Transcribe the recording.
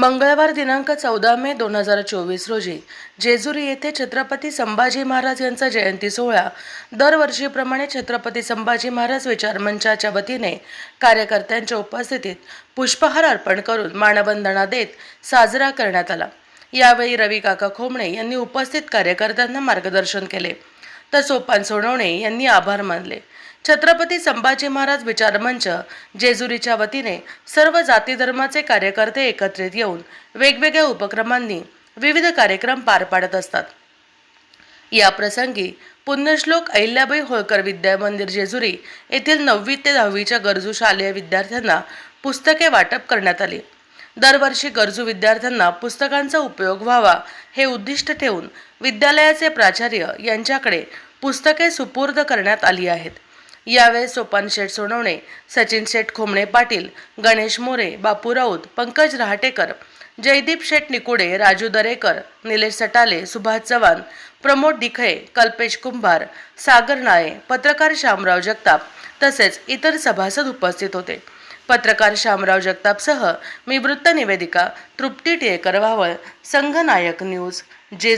मंगळवार दिनांक चौदा मे दोन हजार चोवीस रोजी जेजुरी येथे छत्रपती संभाजी महाराज यांचा जयंती सोहळा. दरवर्षीप्रमाणे छत्रपती संभाजी महाराज विचार मंचाच्या वतीने कार्यकर्त्यांच्या उपस्थितीत पुष्पहार अर्पण करून मानवंदना देत साजरा करण्यात आला. यावेळी रवी काका खोमणे यांनी उपस्थित कार्यकर्त्यांना मार्गदर्शन केले. तर सोपान सोनवणे यांनी आभार मानले. छत्रपती संभाजी महाराज विचारमंच जेजुरीच्या वतीने सर्व जाती धर्माचे कार्यकर्ते एकत्रित येऊन वेगवेगळ्या उपक्रमांनी विविध कार्यक्रम पार पाडत असतात. या प्रसंगी पुण्यश्लोक अहिल्याबाई होळकर विद्या मंदिर जेजुरी येथील नववी ते दहावीच्या गरजू शालेय विद्यार्थ्यांना पुस्तके वाटप करण्यात आली. दरवर्षी गरजू विद्यार्थ्यांना पुस्तकांचा उपयोग व्हावा हे उद्दिष्ट ठेवून विद्यालयाचे प्राचार्य यांच्याकडे पुस्तके सुपूर्द करण्यात आली आहेत. यावेळी सोपान शेठ सोनवणे सचिन शेठ खोमणे पाटील गणेश मोरे बापू राऊत पंकज रहाटेकर जयदीप शेठ निकुडे राजू दरेकर निलेश सटाले सुभाष चव्हाण प्रमोद डिखळे कल्पेश कुंभार सागर नाळे पत्रकार श्यामराव जगताप तसेच इतर सभासद उपस्थित होते. पत्रकार श्यामराव जगतापसह मी वृत्त निवेदिका तृप्ती टिळेकर वावळ संघनायक न्यूज जेजू